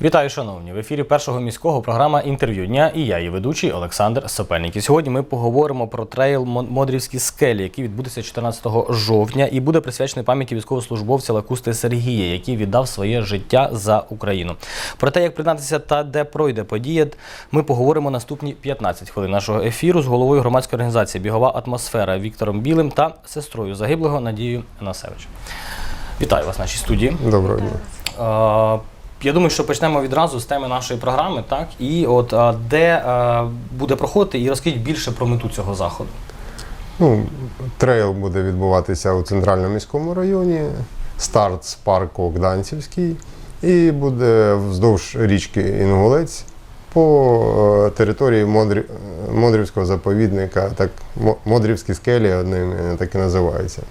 Вітаю, шановні! В ефірі першого міського програма інтерв'ю дня і я, її ведучий Олександр Сопельник. І сьогодні ми поговоримо про трейл Модрівські скелі, який відбудеться 14 жовтня і буде присвячений пам'яті військовослужбовця Лакусти Сергія, який віддав своє життя за Україну. Про те, як приєднатися та де пройде подія, ми поговоримо наступні 15 хвилин нашого ефіру з головою громадської організації Бігова атмосфера Віктором Білим та сестрою загиблого Надією Насевич. Вітаю вас в нашій студії. Доброго дня. Я думаю, що почнемо відразу з теми нашої програми, так? І от де е, буде проходити, і розкажіть більше про мету цього заходу. Ну, трейл буде відбуватися у центральному міському районі. Старт з парку Гданцівський. І буде вздовж річки Інгулець по е, території Модрі... Модрівського заповідника, так, Модрівські скелі одним е, так і називаються.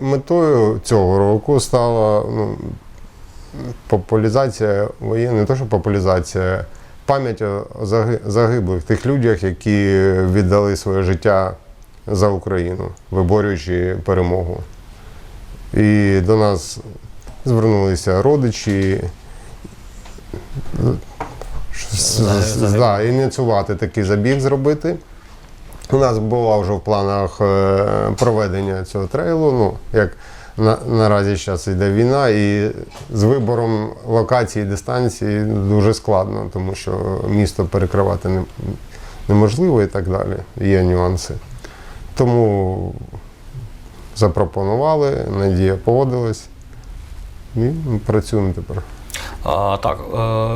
Метою цього року стала ну, популяризація воєнної, не то, що популяризація, пам'ять о загиблих тих людях, які віддали своє життя за Україну, виборюючи перемогу. І до нас звернулися родичі. Да, ініціювати такий забіг зробити. У нас була вже в планах е, проведення цього трейлу. Ну, як на, наразі зараз йде війна, і з вибором локації і дистанції дуже складно, тому що місто перекривати не, неможливо і так далі. Є нюанси. Тому запропонували, Надія погодилась. І ми працюємо тепер. А, так,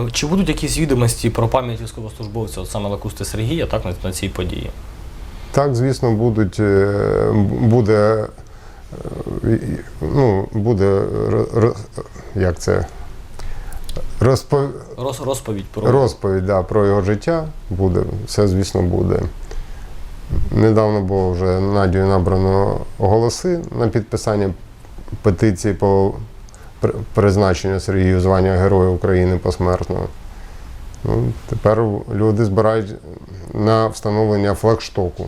е, чи будуть якісь відомості про пам'ять військовослужбовця, от саме Лакусти Сергія, так, на, на цій події? Так, звісно, будуть, е, буде, ну, буде як це, розпов... Роз, розповідь про розповідь да, про його життя буде, все, звісно, буде. Недавно було вже Надію набрано голоси на підписання петиції по призначенню Сергію звання Героя України посмертно. Ну, тепер люди збирають на встановлення флагштоку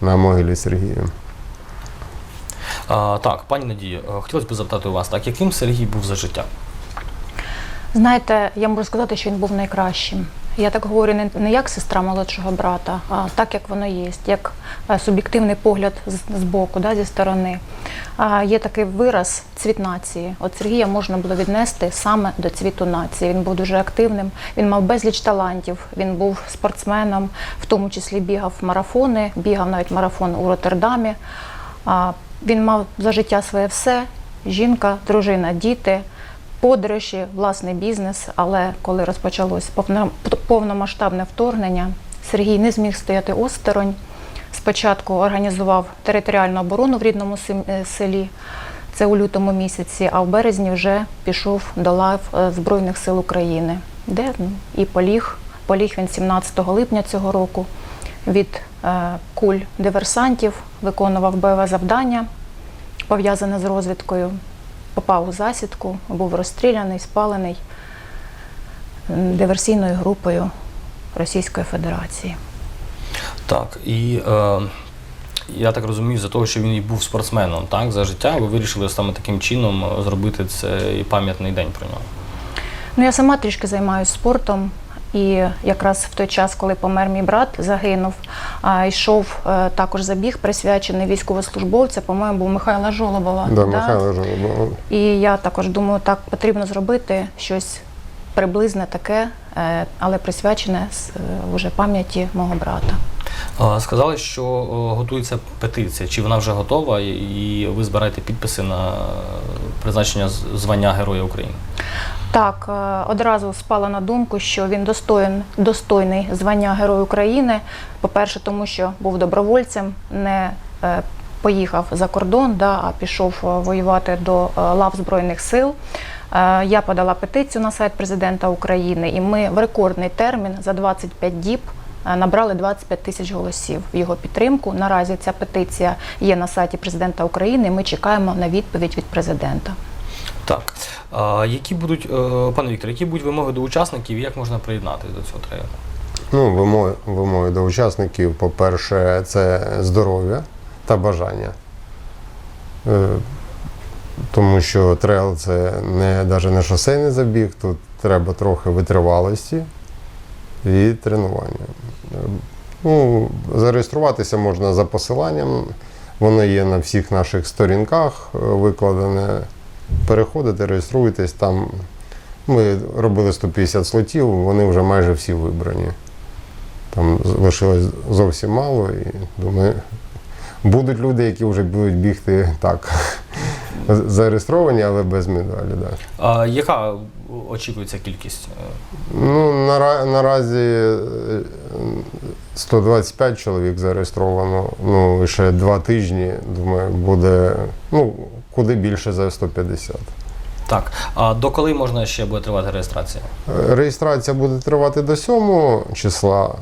на могилі Сергія. А, так, пані Надія, е, хотілося б запитати у вас, так, яким Сергій був за життя? Знаєте, я можу сказати, що він був найкращим. Я так говорю не, не як сестра молодшого брата, а так, як воно є, як е, суб'єктивний погляд з, з боку, да, зі сторони. А, є такий вираз цвіт нації. От Сергія можна було віднести саме до цвіту нації. Він був дуже активним, він мав безліч талантів, він був спортсменом, в тому числі бігав марафони, бігав навіть марафон у Роттердамі. Він мав за життя своє все: жінка, дружина, діти подорожі, власний бізнес. Але коли розпочалось повно- повномасштабне вторгнення, Сергій не зміг стояти осторонь. Спочатку організував територіальну оборону в рідному е, селі. Це у лютому місяці, а в березні вже пішов до лав е, Збройних сил України, де ну, і поліг. Поліг він 17 липня цього року від куль диверсантів, виконував бойове завдання, пов'язане з розвідкою попав у засідку, був розстріляний, спалений диверсійною групою Російської Федерації. Так, і е, я так розумію, за того, що він і був спортсменом, так, за життя, ви вирішили саме таким чином е, зробити цей пам'ятний день про нього. Ну, я сама трішки займаюся спортом. І якраз в той час, коли помер мій брат, загинув, а, йшов е, також забіг, присвячений військовослужбовця, по-моєму, був Михайла Жолобова. Да, Михайло Жолобов. І я також думаю, так потрібно зробити щось приблизне таке, е, але присвячене е, вже пам'яті мого брата. Сказали, що готується петиція. Чи вона вже готова, і- і ви збираєте підписи на призначення з- звання Героя України? Так, е, одразу спала на думку, що він достоин, достойний звання Герой України. По-перше, тому що був добровольцем, не е, поїхав за кордон, да, а пішов е, воювати до лав Збройних сил. Я подала петицію на сайт президента України, і ми в рекордний термін за 25 діб набрали 25 тисяч голосів в його підтримку. Наразі ця петиція є на сайті президента України. і Ми чекаємо на відповідь від президента. Так. А, які будуть, е, пане Віктор, які будуть вимоги до учасників і як можна приєднатися до цього трейлу? Ну, вимоги, вимоги до учасників, по-перше, це здоров'я та бажання. Е, тому що трейл це не навіть не шосейний забіг, тут треба трохи витривалості і тренування. Ну, зареєструватися можна за посиланням, воно є на всіх наших сторінках е, викладене. Переходите, реєструєтесь там. Ми робили 150 слотів, вони вже майже всі вибрані. Там лишилось зовсім мало, і думаю, будуть люди, які вже будуть бігти так. Зареєстровані, але без медалі. Да. А яка очікується кількість? Е, Ну, нара, наразі е, 125 чоловік зареєстровано. Ну, ще два тижні, думаю, буде ну, куди більше за 150. Так, а до коли можна ще буде тривати реєстрація? Реєстрація буде тривати до 7 числа.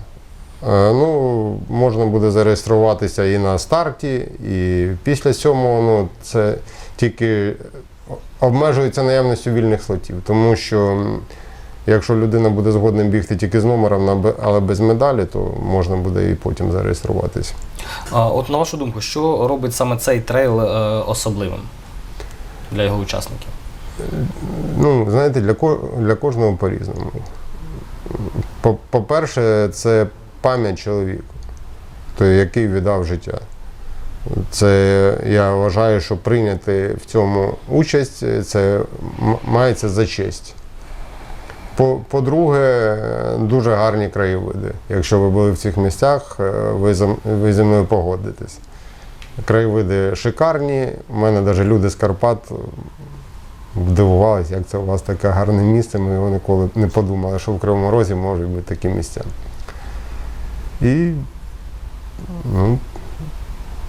Е, Ну, можна буде зареєструватися і на старті, і після 7 ну, це тільки обмежується наявністю вільних слотів. Тому що якщо людина буде згодна бігти тільки з номером, але без медалі, то можна буде і потім зареєструватися. От на вашу думку, що робить саме цей трейл е, особливим для його учасників? Ну, знаєте, для, ко- для кожного по-різному. По- По-перше, це пам'ять чоловіку, той, який віддав життя. Це я вважаю, що прийняти в цьому участь це мається за честь. По- По-друге, дуже гарні краєвиди. Якщо ви були в цих місцях, е, ви зі мною погодитесь. Краєвиди шикарні. У мене навіть люди з Карпат Дивувалися, як це у вас таке гарне місце. Ми його ніколи не подумали, що в Кривому Розі можуть бути такі місця. І ну,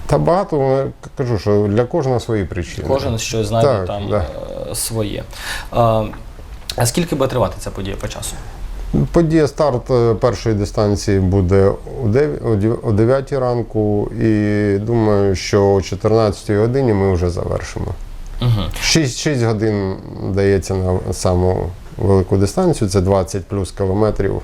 та багато я кажу, що для кожного свої причини. Кожен щось знайде Так, там да. е, своє. А, а скільки буде тривати ця подія по часу? Подія старт е, першої дистанції буде о 9, о дев- о 9 ранку, і думаю, що о 14 годині ми вже завершимо. Угу. 6, 6 годин дається на саму велику дистанцію, це 20 плюс кілометрів.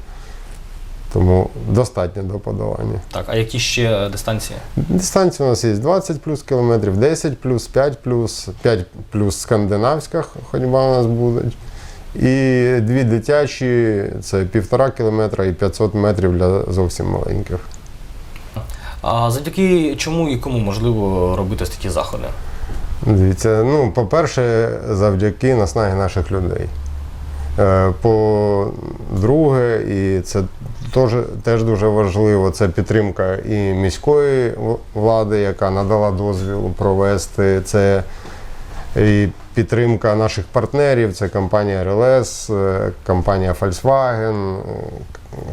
Тому достатньо до подолання. Так, а які ще дистанції? Дистанція у нас є 20 плюс кілометрів, 10 плюс, 5 плюс, 5 плюс скандинавська ходьба у нас буде. І дві дитячі це півтора кілометра і 500 метрів для зовсім маленьких. А завдяки чому і кому можливо робити такі заходи? Дивіться, ну, по-перше, завдяки наснаги наших людей. Е, По-друге, і це теж, теж дуже важливо, це підтримка і міської влади, яка надала дозвіл провести. Це і підтримка наших партнерів, це компанія РЛС, е, компанія Volkswagen, е,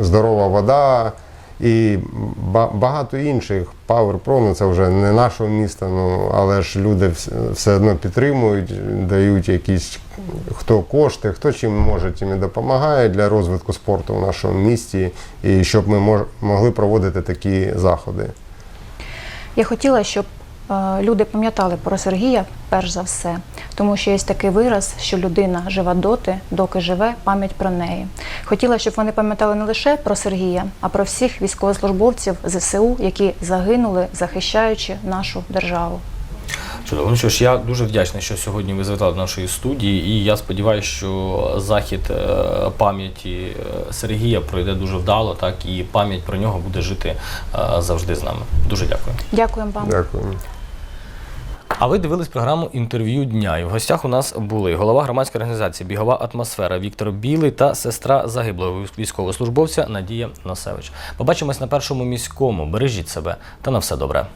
Здорова вода і багато інших. Power Pro, ну це вже не нашого міста, ну але ж люди все одно підтримують, дають якісь хто кошти, хто чим може, тим і допомагає для розвитку спорту в нашому місті, і щоб ми могли проводити такі заходи. Я хотіла, щоб люди пам'ятали про Сергія перш за все, тому що є такий вираз, що людина жива доти, доки живе пам'ять про неї. Хотіла, щоб вони пам'ятали не лише про Сергія, а про всіх військовослужбовців ЗСУ, які загинули, захищаючи нашу державу. Чудово. Ну що ж, я дуже вдячний, що сьогодні ви завітали до нашої студії, і я сподіваюся, що захід е, пам'яті е, Сергія пройде дуже вдало, так і пам'ять про нього буде жити е, завжди з нами. Дуже дякую. Дякуємо вам. Дякую. А ви дивились програму інтерв'ю дня. І в гостях у нас були голова громадської організації Бігова атмосфера Віктор Білий та сестра загиблого військовослужбовця Надія Носевич. Побачимось на першому міському. Бережіть себе та на все добре.